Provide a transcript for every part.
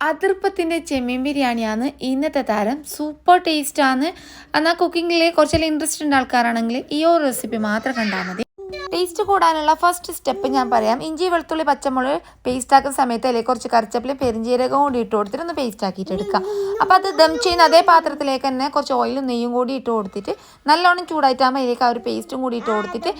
അതിർപ്പത്തിന്റെ ചെമ്മീൻ ബിരിയാണിയാണ് ഇന്നത്തെ താരം. സൂപ്പർ ടേസ്റ്റാണ്. എന്നാൽ കുക്കിങ്ങിൽ കുറച്ചെല്ലാം ഇൻട്രസ്റ്റ് ഉണ്ട് ആൾക്കാരാണെങ്കിൽ ഈ ഒരു റെസിപ്പി മാത്രം കണ്ടാൽ മതി. ടേസ്റ്റ് കൂടാനുള്ള ഫസ്റ്റ് സ്റ്റെപ്പ് ഞാൻ പറയാം. ഇഞ്ചി വെളുത്തുള്ളി പച്ചമുളക് പേസ്റ്റ് ആക്കുന്ന സമയത്ത് അതിലേക്ക് കുറച്ച് കറിച്ചപ്പിലും പെരിഞ്ചീരകം കൂടി ഇട്ട് കൊടുത്തിട്ട് ഒന്ന് പേസ്റ്റ് ആക്കിയിട്ട് എടുക്കുക. അപ്പോൾ അത് ദം ചെയ്യുന്ന അതേ പാത്രത്തിലേക്ക് തന്നെ കുറച്ച് ഓയിലും നെയ്യും കൂടി ഇട്ട് കൊടുത്തിട്ട് നല്ലോണം ചൂടായിട്ടാകുമ്പോൾ അതിലേക്ക് ആ ഒരു പേസ്റ്റും കൂടി ഇട്ട് കൊടുത്തിട്ട്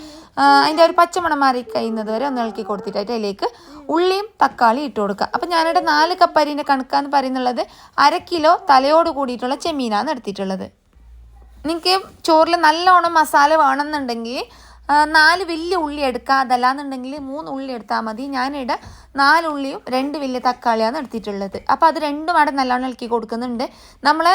അതിന്റെ ഒരു പച്ചമണം മാറി കഴിയുന്നത് വരെ ഒന്ന് ഇളക്കി കൊടുത്തിട്ട് അതിലേക്ക് ഉള്ളിയും തക്കാളി ഇട്ട് കൊടുക്കുക. അപ്പം ഞാനിവിടെ നാല് കപ്പ് അരിന്റെ കണക്കാന്ന് പറയുന്നുള്ളത് അര കിലോ തലയോട് കൂടിയിട്ടുള്ള ചെമ്മീനാണ് എടുത്തിട്ടുള്ളത്. നിങ്ങൾക്ക് ചോറിൽ നല്ലോണം മസാല വേണമെന്നുണ്ടെങ്കിൽ നാല് വലിയ ഉള്ളി എടുക്കുക അതല്ലാന്നുണ്ടെങ്കിൽ മൂന്ന് ഉള്ളി എടുത്താൽ മതി. ഞാനിവിടെ നാല് ഉള്ളിയും രണ്ട് വലിയ തക്കാളിയാണ് എടുത്തിട്ടുള്ളത്. അപ്പോൾ അത് രണ്ടും അവിടെ നല്ലോണം ഇളക്കി കൊടുക്കുന്നുണ്ട്. നമ്മൾ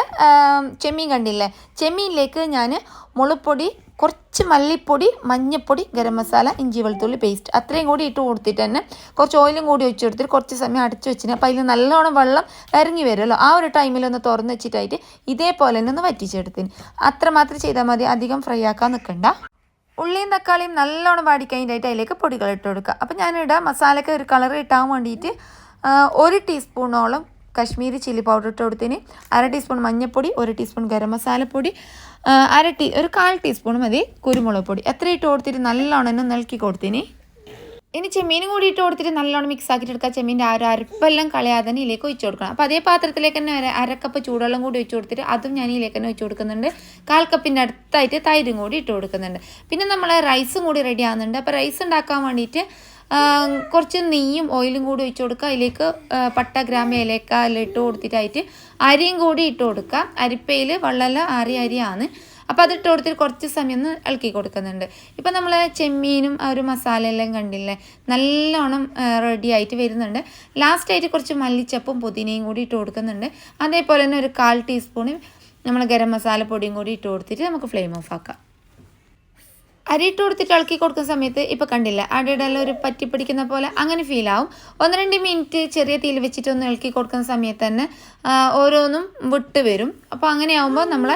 ചെമ്മീൻ കണ്ടില്ലേ? ചെമ്മീനിലേക്ക് ഞാൻ മുളപ്പൊടി കുറച്ച് മല്ലിപ്പൊടി മഞ്ഞൾപ്പൊടി ഗരം മസാല ഇഞ്ചി വെളുത്തുള്ളി പേസ്റ്റ് അത്രയും കൂടി ഇട്ട് കൊടുത്തിട്ട് തന്നെ കുറച്ച് ഓയിലും കൂടി ഒഴിച്ചു കൊടുത്തിട്ട് കുറച്ച് സമയം അടച്ചു വെച്ചിന്. അപ്പോൾ അതിൽ നല്ലോണം വെള്ളം ഇറങ്ങി വരുമല്ലോ. ആ ഒരു ടൈമിൽ ഒന്ന് തുറന്ന് വെച്ചിട്ടായിട്ട് ഇതേപോലെ തന്നെ ഒന്ന് വറ്റിച്ചെടുത്തിന്. അത്രമാത്രം ചെയ്താൽ മതി. അധികം ഫ്രൈ ആക്കാൻ നിൽക്കണ്ട ഉള്ളിയും തക്കാളിയും നല്ലോണം വാടിക്കഴിഞ്ഞിട്ട് അതിലേക്ക് പൊടികൾ ഇട്ട് കൊടുക്കുക. അപ്പം ഞാനിവിടെ മസാലയ്ക്ക് ഒരു കളർ കിട്ടാൻ വേണ്ടിയിട്ട് ഒരു ടീസ്പൂണോളം കശ്മീരി ചില്ലി പൗഡർ ഇട്ട് കൊടുത്തിന്. അര ടീസ്പൂൺ മഞ്ഞൾപ്പൊടി ഒരു ടീസ്പൂൺ ഗരം മസാലപ്പൊടി അര ടീ ഒരു കാൽ ടീസ്പൂൺ മതി കുരുമുളക് പൊടി. എത്ര ഇട്ട് കൊടുത്തിട്ട് നല്ലോണം നിൽക്കി കൊടുത്തിന്. ഇനി ചെമ്മീനും കൂടി ഇട്ട് കൊടുത്തിട്ട് നല്ലോണം മിക്സ് ആക്കിയിട്ട് എടുക്കുക ചെമ്മീന്റെ ആ ഒരു അരപ്പെല്ലാം കളയാതെ തന്നെ ഇതിലേക്ക് ഒഴിച്ചു കൊടുക്കണം. അപ്പോൾ അതേ പാത്രത്തിലേക്ക് തന്നെ ഒരു അരക്കപ്പ് ചൂടുവെള്ളം കൂടി ഒഴിച്ചു കൊടുത്തിട്ട് അതും ഞാൻ ഇതിലേക്ക് തന്നെ ഒഴിച്ചു കൊടുക്കുന്നുണ്ട്. കാൽ കപ്പിന്റെ അടുത്തായിട്ട് തൈരും കൂടി ഇട്ട് കൊടുക്കുന്നുണ്ട്. പിന്നെ നമ്മൾ റൈസും കൂടി റെഡി ആവുന്നുണ്ട്. അപ്പോൾ റൈസ് ഉണ്ടാക്കാൻ വേണ്ടിയിട്ട് കുറച്ച് നെയ്യും ഓയിലും കൂടി ഒഴിച്ചു കൊടുക്കുക. അതിലേക്ക് പട്ട ഗ്രാമ്പ് ഇലക്ക എല്ലാം ഇട്ട് കൊടുത്തിട്ടായിട്ട് അരിയും കൂടി ഇട്ട് കൊടുക്കുക. അരിപ്പയിൽ വെള്ളമെല്ലാം ആറിയ അരിയാണ് അപ്പോൾ അതിട്ട് കൊടുത്തിട്ട് കുറച്ച് സമയം ഒന്ന് ഇളക്കി കൊടുക്കുന്നുണ്ട്. ഇപ്പം നമ്മൾ ചെമ്മീനും ആ ഒരു മസാല എല്ലാം കണ്ടില്ലേ? നല്ലോണം റെഡി ആയിട്ട് വരുന്നുണ്ട്. ലാസ്റ്റായിട്ട് കുറച്ച് മല്ലിച്ചപ്പും പുതിനയും കൂടി ഇട്ട് കൊടുക്കുന്നുണ്ട്. അതേപോലെ തന്നെ ഒരു കാൽ ടീസ്പൂൺ നമ്മൾ ഗരം മസാല പൊടിയും കൂടി ഇട്ട് കൊടുത്തിട്ട് നമുക്ക് ഫ്ലെയിം ഓഫ് ആക്കാം. അരി ഇട്ട് കൊടുത്തിട്ട് ഇളക്കി കൊടുക്കുന്ന സമയത്ത് ഇപ്പോൾ കണ്ടില്ല? അടിയിടെല്ലാം ഒരു പറ്റി പിടിക്കുന്ന പോലെ അങ്ങനെ ഫീൽ ഒന്ന് രണ്ട് മിനിറ്റ് ചെറിയ തീയിൽ വെച്ചിട്ട് ഒന്ന് ഇളക്കി കൊടുക്കുന്ന സമയത്ത് തന്നെ ഓരോന്നും വിട്ട് വരും. അപ്പോൾ അങ്ങനെ ആവുമ്പോൾ നമ്മൾ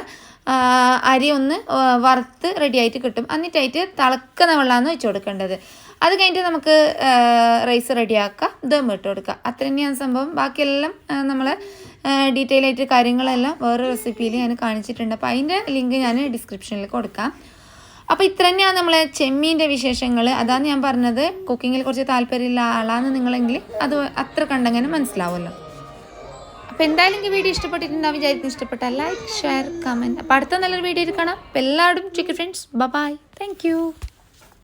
അരി ഒന്ന് വറുത്ത് റെഡിയായിട്ട് കിട്ടും. എന്നിട്ടായിട്ട് തിളക്കുന്ന വെള്ളമാണ് വെച്ച് കൊടുക്കേണ്ടത്. അത് കഴിഞ്ഞിട്ട് നമുക്ക് റൈസ് റെഡിയാക്കാം ദം ഇട്ട് കൊടുക്കുക അത്ര തന്നെയാണ് സംഭവം. ബാക്കിയെല്ലാം നമ്മൾ ഡീറ്റെയിൽ ആയിട്ട് കാര്യങ്ങളെല്ലാം വേറെ റെസിപ്പിയിൽ ഞാൻ കാണിച്ചിട്ടുണ്ട്. അപ്പോൾ അതിന്റെ ലിങ്ക് ഞാൻ ഡിസ്ക്രിപ്ഷനിൽ കൊടുക്കാം. അപ്പോൾ ഇത്ര തന്നെയാണ് നമ്മളെ ചെമ്മീന്റെ വിശേഷങ്ങൾ അതാണ് ഞാൻ പറഞ്ഞത്. കുക്കിങ്ങിൽ കുറച്ച് താല്പര്യമുള്ള ആളാണ് നിങ്ങളെങ്കിൽ അത് അത്ര കണ്ടങ്ങനെ മനസ്സിലാവുമല്ലോ. അപ്പോൾ എന്തായാലും ഈ വീഡിയോ ഇഷ്ടപ്പെട്ടിട്ടുണ്ടാവും വിചാരിക്കും ഇഷ്ടപ്പെട്ട ലൈക്ക് ഷെയർ കമന്റ് അപ്പോൾ അടുത്ത നല്ലൊരു വീഡിയോ കാണാം. അപ്പോൾ എല്ലാവരും chicken friends bye thank you